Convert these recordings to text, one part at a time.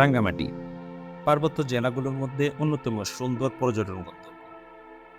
রাঙ্গামাটি। পার্বত্য জেলাগুলোর মধ্যে অন্যতম সুন্দর পর্যটন গন্তব্য।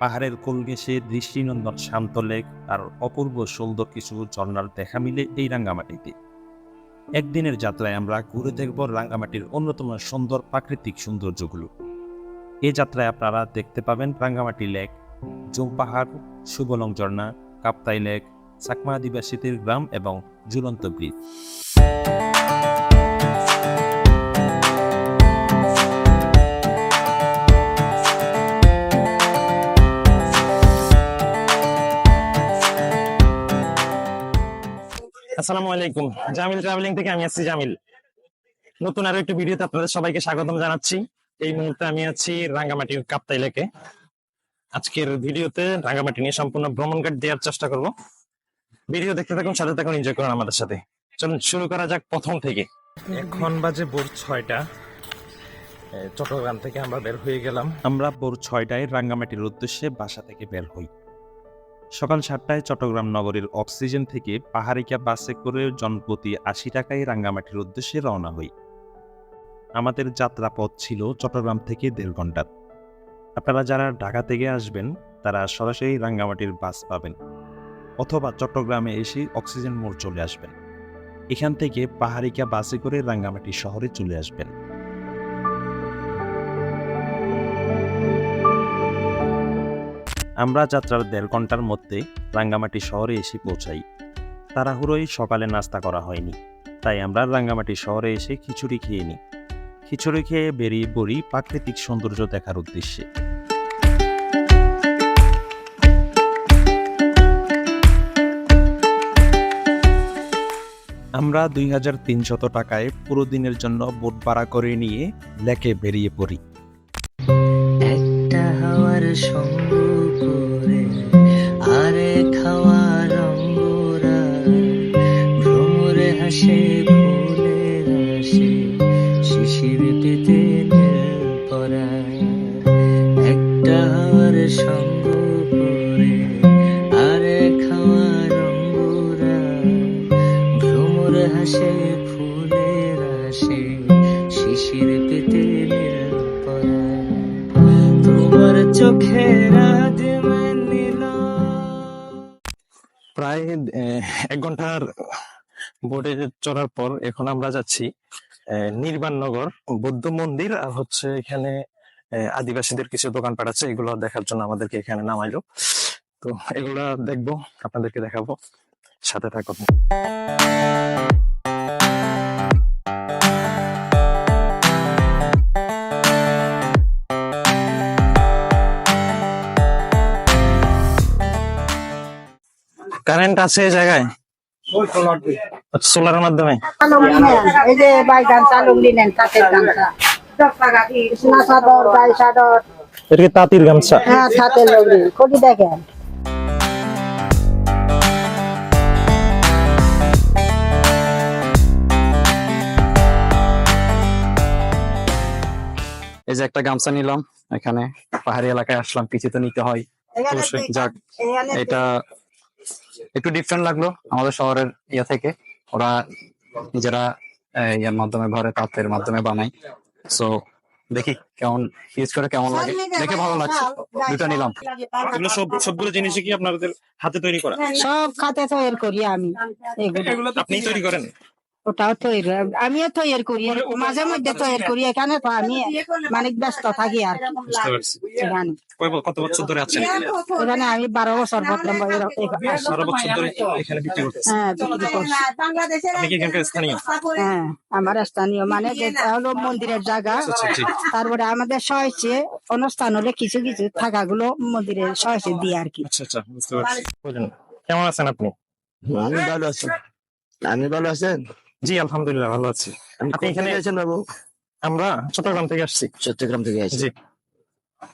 পাহাড়ের কোল ঘেঁষে দৃষ্টিনন্দন শান্ত লেক আর অপূর্ব সুন্দর কিছু ঝর্ণার দেখা মিলে এই রাঙ্গামাটিতে। একদিনের যাত্রায় আমরা ঘুরে দেখব রাঙ্গামাটির অন্যতম সুন্দর প্রাকৃতিক সৌন্দর্যগুলো। এই যাত্রায় আপনারা দেখতে পাবেন রাঙ্গামাটি লেক, জুম পাহাড় সুবলং ঝর্ণা, কাপ্তাই লেক চাকমা আদিবাসীদের গ্রাম এবং ঝুলন্ত ব্রিজ। আসসালামু আলাইকুম। জামিল ট্রাভেলিং থেকে আমি আছি জামিল। নতুন আরও একটু ভিডিওতে আপনাদের সবাইকে স্বাগতম জানাচ্ছি। এই মুহূর্তে আমি আছি রাঙ্গামাটির কাপ্তাই লেকে আজকের ভিডিওতে রাঙ্গামাটি নিয়ে সম্পূর্ণ ভ্রমণ গাইড দেওয়ার চেষ্টা করব। ভিডিও দেখতে থাকুন, সাথে থাকুন এনজয় করুন আমাদের সাথে। চলুন, শুরু করা যাক প্রথম থেকে। এখন বাজে ভোর ছয়টা। চট্টগ্রাম থেকে আমরা বের হয়ে গেলাম। আমরা ভোর ছয়টায় রাঙ্গামাটির উদ্দেশ্যে বাসা থেকে বের হই। সকাল সাতটায় চট্টগ্রাম নগরীর অক্সিজেন থেকে পাহাড়িকা বাসে করে জনপ্রতি আশি টাকায় রাঙ্গামাটির উদ্দেশ্যে রওনা হই। আমাদের যাত্রা পথ ছিল চট্টগ্রাম থেকে দেড় ঘণ্টার আপনারা যারা ঢাকা থেকে আসবেন, তারা সরাসরি রাঙ্গামাটির বাস পাবেন অথবা চট্টগ্রামে এসে অক্সিজেন মোড় চলে আসবেন। এখান থেকে পাহাড়িকা বাসে করে রাঙ্গামাটি শহরে চলে আসবেন। আমরা যাত্রার দেড় ঘণ্টার মধ্যে রাঙ্গামাটি শহরে এসে পৌঁছাই। তাড়াহুড়োই সকালে নাস্তা করা হয়নি, তাই আমরা রাঙ্গামাটি শহরে এসে খিচুড়ি খেয়ে নিই। খিচুড়ি খেয়ে বেরিয়ে পড়ি প্রাকৃতিক সৌন্দর্য দেখার উদ্দেশ্যে। আমরা দুই হাজার তিনশত টাকায় পুরো দিনের জন্য বোট ভাড়া করে নিয়ে লেকে বেরিয়ে পড়ি। একটা সঙ্গ করে, আরে খাওয়ার অঙ্গুরা, ভ্রমর হাসে, ফুলের হাসে শিশির পেতে তোমার চোখের প্রায় এক ঘণ্টার বোটে চড়ার পর এখন আমরা যাচ্ছি নির্বাণনগর বৌদ্ধ মন্দির, আর হচ্ছে এখানে আদিবাসীদের কিছু দোকানপাট আছে এগুলো দেখার জন্য আমাদেরকে এখানে নামাইলো। তো এগুলা দেখব আপনাদেরকে দেখাবো। সাথে থাকুন। কারেন্ট আছে এই জায়গায়? সোলারের মাধ্যমে? এই যে বাইগান চালুক নিলেন কাঠের কৃষ্ণা চাদর গাই চাদর এটা তাঁতির গামছা হ্যাঁ ছাতের লগ্নি কটি দেখেন এই যে একটা গামছা নিলাম এখানে পাহাড়ি এলাকায় আসলাম কিছু তো নিতে হয়। অবশ্যই যাক এটা একটু ডিফারেন্ট লাগল আমাদের শহরের ইয়ে থেকে। ওরা নিজেরা ইয়ার মাধ্যমে ঘরে তাঁতের মাধ্যমে বানায়। সো দেখি কেমন ইউজ করে কেমন লাগে। দেখে ভালো লাগছে। দুটো নিলাম। এগুলো সব সবগুলো জিনিসই কি আপনাদের হাতে তৈরি করা? সব হাতে তৈরি করি আমি। এগুলো। আপনি তৈরি করেন। ওটাও তৈরি। আমিও তৈরি করি মাঝে মধ্যে তৈরি করি এখানে তো আমি মানে ব্যস্ত থাকি আর কত বছর ধরে আছেন? এখানে আমি বারো বছর বদলাম বারো বছর ধরে এখানে বিক্রি হ্যাঁ করছি আপনি কি এখানকার স্থানীয়? হ্যাঁ আমার স্থানীয়। মানে যেটা হলো মন্দিরের জায়গা। আচ্ছা তারপরে আমাদের সহজে অনুষ্ঠান হলে কিছু কিছু থাকাগুলো মন্দিরের সহজে দিয়ে আর কি। আচ্ছা আচ্ছা বুঝতে পারছি। বলুন কেমন আছেন আপনি? আমি ভালো আছি। আমি ভালো আছেন? জি আলহামদুলিল্লাহ ভালো আছি। আপনি এখানে আছেন বাবু? আমরা চট্টগ্রাম থেকে আসছি। চট্টগ্রাম থেকে জি।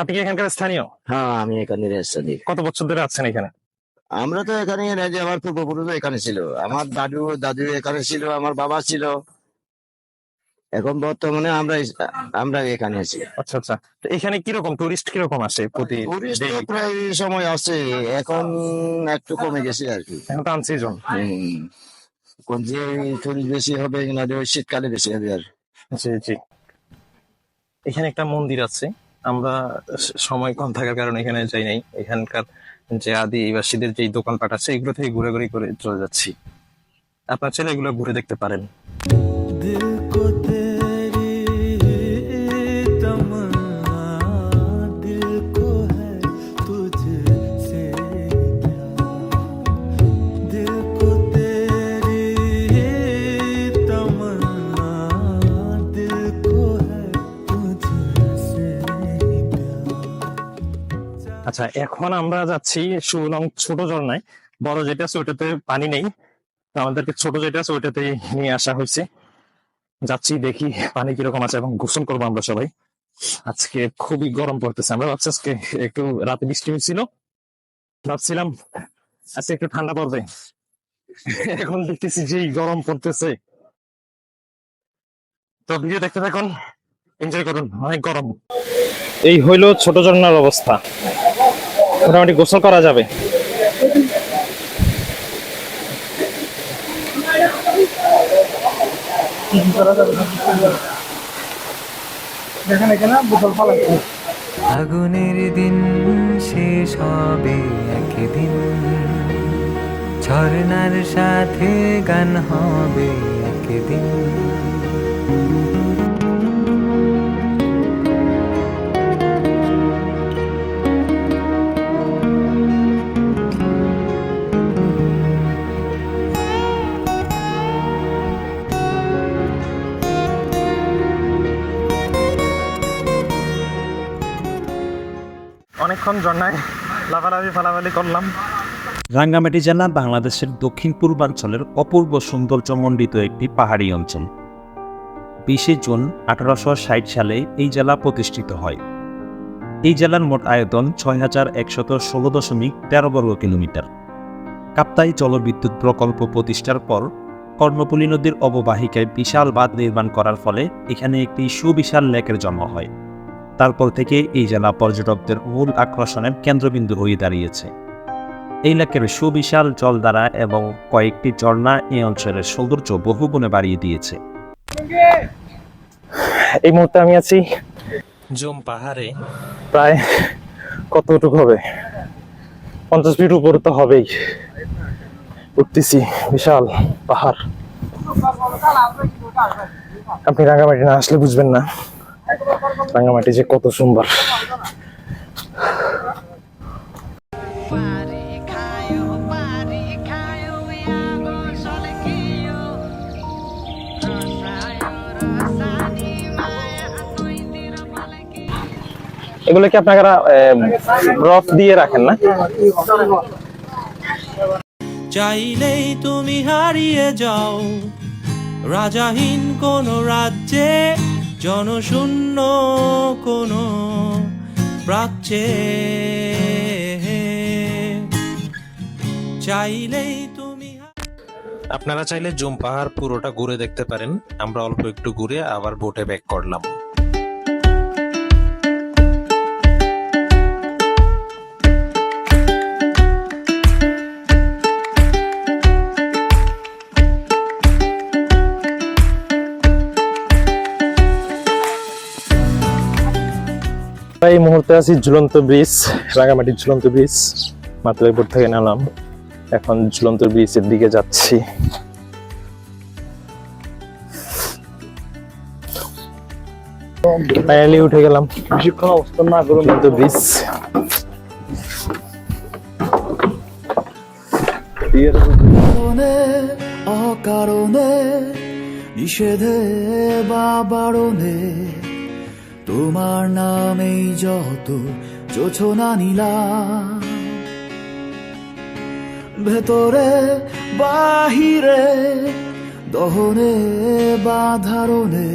আপনি কি এখানকার স্থানীয়? হ্যাঁ আমি এখানে রেস্টানি কত বছর ধরে আছেন এখানে? আমরা তো এখানে যে আমার পূর্বপুরুষ এখানে ছিল। আমার দাদু দাদু এখানে ছিল আমার বাবা ছিল। এখন বর্তমানে আমরা আমরা এখানে আছি। আচ্ছা আচ্ছা। তো এখানে কীরকম টুরিস্ট কীরকম আসে প্রতি টুরিস্ট প্রায় সময় আসে। এখন একটু কমে গেছে আর কি। এখন তো আনসিজন যে টুরিস্ট বেশি হবে না ওই শীতকালে বেশি হবে আর। জি জি। এখানে একটা মন্দির আছে। আমরা সময় কম থাকার কারণে এখানে যাই নাই। এখানকার যে আদিবাসীদের যে দোকানপাট আছে, এগুলো থেকে ঘুরে ঘুরে করে চলে যাচ্ছি। আপনার ছেলে এগুলো ঘুরে দেখতে পারেন। আচ্ছা এখন আমরা যাচ্ছি সুলং ছোট ঝর্ণায়। বড় যেটা আছে ওটাতে পানি নেই। আমাদেরকে ছোট যেটা আছে ওইটাতে নিয়ে আসা হয়েছে। যাচ্ছি, দেখি পানি কীরকম আছে এবং গোসল করব আমরা সবাই। আজকে খুবই গরম পড়তেছে। আমরা ভাবছি আজকে একটু রাতে বৃষ্টি হয়েছিল। ভাবছিলাম আজকে একটু ঠান্ডা পড়বে। এখন দেখতেছি যে গরম পড়তেছে। তো ভিডিও দেখতে থাকুন, এনজয় করুন, অনেক গরম। এই হইল ছোট ঝর্ণার অবস্থা। মোটামুটি গোসল করা যাবে। আগুনের দিন শেষ হবে একদিন। ঝর্ণার সাথে গান হবে একদিন। ঝর্ণায় লাফালাফি, ফালাফালি করলাম। রাঙ্গামাটি জেলা বাংলাদেশের দক্ষিণ পূর্বাঞ্চলের অপূর্ব সৌন্দর্যমণ্ডিত একটি পাহাড়ি অঞ্চল। বিশে জুন আঠারোশো ষাট সালে এই জেলা প্রতিষ্ঠিত হয়। এই জেলার মোট আয়তন ছয় হাজার একশত ষোলো দশমিক তেরো বর্গ কিলোমিটার। কাপ্তাই জলবিদ্যুৎ প্রকল্প প্রতিষ্ঠার পর কর্ণফুলী নদীর অববাহিকায় বিশাল বাঁধ নির্মাণ করার ফলে এখানে একটি সুবিশাল লেকের জন্ম হয়। তারপর থেকে এই জেলা পর্যটকদের মূল আকর্ষণের কেন্দ্রবিন্দু হয়ে দাঁড়িয়েছে। এই লেকের সুবিশাল জলধারা এবং কয়েকটি ঝর্ণা এই অঞ্চলের সৌন্দর্য বহুগুণে বাড়িয়ে দিয়েছে। এই মুহূর্তে আমি আছি জুম পাহাড়ে। প্রায় কতটুকু হবে? পঞ্চাশ ফিট উপরে তো হবেই। উঠতেছি বিশাল পাহাড়। আপনি রাঙ্গামাটি না আসলে বুঝবেন না। রাঙামাটি যে কত সুন্দর। এগুলো কি আপনারা রফ দিয়ে রাখেন না? চাইলেই তুমি হারিয়ে যাও। রাজাহীন কোন রাজ্যে জনশূন্য কোন প্রাচ্যে চাইলেই তুমি আপনারা চাইলে জুম পাহাড় পুরোটা ঘুরে দেখতে পারেন। আমরা অল্প একটু ঘুরে আবার বোটে ব্যাক করলাম। এই মুহূর্তে আছি ঝুলন্ত ব্রিজ রাঙামাটির ঝুলন্ত ব্রিজ মাত্র এয়ারপোর্ট থেকে নামলাম। এখন ঝুলন্ত ব্রিজের দিকে যাচ্ছি। ফাইনালি উঠে গেলাম। বেশিক্ষণ অবস্থান না করুন ঝুলন্ত ব্রিজ। কারণে অকারণে নিষেধে বা বারণে তোমার নামেই যত যোছনা নীলা ভেতরে, বাহিরে, দহনে বা ধারণে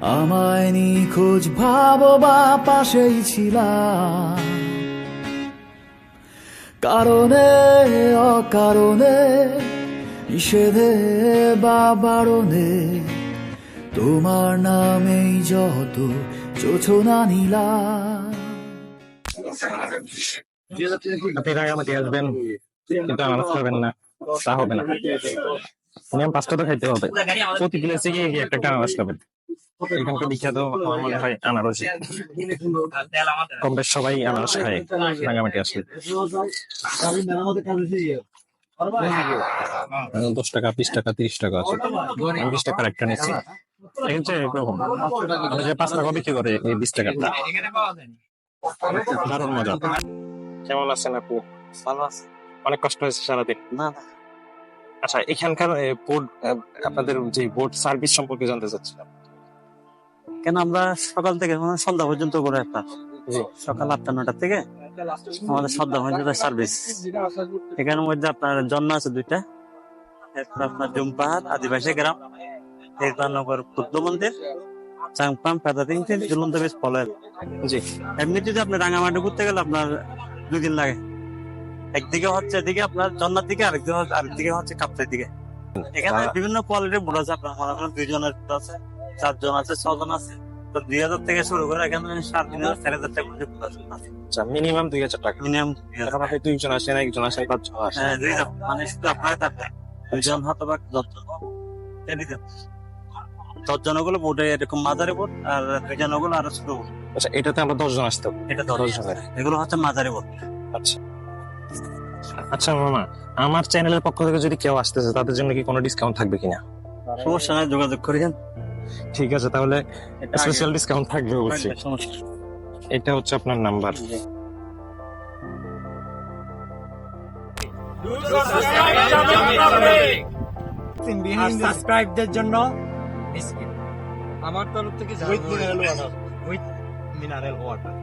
আমায় নিখোঁজ ভাব বা পাশেই ছিলাম। কারণে, অকারণে, নিষেধে বা বারণে তোমার নামেই যত যোছনা নীলা। রাঙামাটি আসবেন, কিন্তু আমার খাবেন না। তা হবে না। মিনিমাম পাঁচটা তো খাইতে হবে। প্রতি প্লেসে গিয়ে একটা একটা আনারস খাবেন এখানকার বিখ্যাত আমার মনে হয় আনারস। কম বেশ সবাই আনারস খায়। রাঙামাটি আসলে। দশ টাকা বিশ টাকা তিরিশ টাকা আছে। আমি বিশ টাকার একটা নিচ্ছি। এখান এরকম। যে পাঁচ টাকা বিক্রি করে এই বিশ টাকাটা দারুণ মজা। কেমন আছেন আপু? ভালো আছে। অনেক কষ্ট হয়েছে সারাদিন? না আচ্ছা এখানকার বোর্ড আপনাদের যে বোর্ড সার্ভিস সম্পর্কে জানতে চাচ্ছিলাম। কেন আমরা সকাল থেকে মানে সন্ধ্যা পর্যন্ত করে একটা। সকাল আটটা নটা থেকে আমাদের সার্ভিস এখানের মধ্যে আপনার জন্ম আছে দুইটা। এরপর আপনার জুমপাহাড় আদিবাসী গ্রাম এরপর নগর বুদ্ধ মন্দির চাংপাম পেদাতিং ঝুলন্ত বেশ ফলের জি। এমনি যদি আপনি রাঙামাটি ঘুরতে গেলে আপনার দুই দিন লাগে। একদিকে হচ্ছে এদিকে আপনার জন্নার দিকে আরেকদিকে হচ্ছে আরেকদিকে হচ্ছে কাপ্তার দিকে। এখানে বিভিন্ন কোয়ালিটির বোট আছে আপনার মনে করেন দুইজনের আছে চারজন আছে ছজন আছে। তো দুই হাজার থেকে শুরু করে এখানে সাত দিন হাজার চার হাজার টাকা আছে আচ্ছা মিনিমাম দুই হাজার টাকা। মিনিমাম এখন আপনি দুইজন আসেন একজন আসেন পাঁচজন আসেন হ্যাঁ মানে শুধু আপনার তারটা দুইজন হয়তো বা দশজন দশজনগুলো বোটে এরকম মাঝারি বোট আর দুইজনগুলো আরও ছোট বোট আচ্ছা এটাতে আমরা দশজন আসতে এটা এগুলো হচ্ছে আচ্ছা। আচ্ছা মামা আমার চ্যানেলের পক্ষ থেকে যদি কেউ আসতেছে তাদের জন্য কি কোনো ডিসকাউন্ট থাকবে কিনা? সমস্যা নাই যোগাযোগ করেন ঠিক আছে তাহলে স্পেশাল ডিসকাউন্ট থাকবে অবশ্যই এটা হচ্ছে আপনার নাম্বার সাবস্ক্রাইবদের জন্য আমার তরফ থেকে উইথ মিনারেল ওয়াটার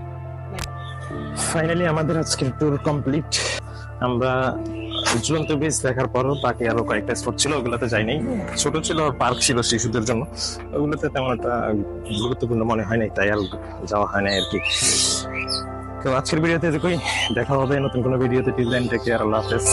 ফাইনালি আমাদের আজকের ট্যুর কমপ্লিট আমরা ঝুলন্ত বীজ দেখার পরও বাকি আরও কয়েকটা স্পট ছিল, ওগুলোতে যাইনি। ছোট ছিল পার্ক ছিল শিশুদের জন্য। ওগুলোতে তেমন একটা গুরুত্বপূর্ণ মনে হয় নাই, তাই আর যাওয়া হয় নাই আর কি। তো আজকের ভিডিওতে এটুকুই। দেখা হবে নতুন কোনো ভিডিওতে। টিল দেন টেক কেয়ার আল্লাহ হাফেজ।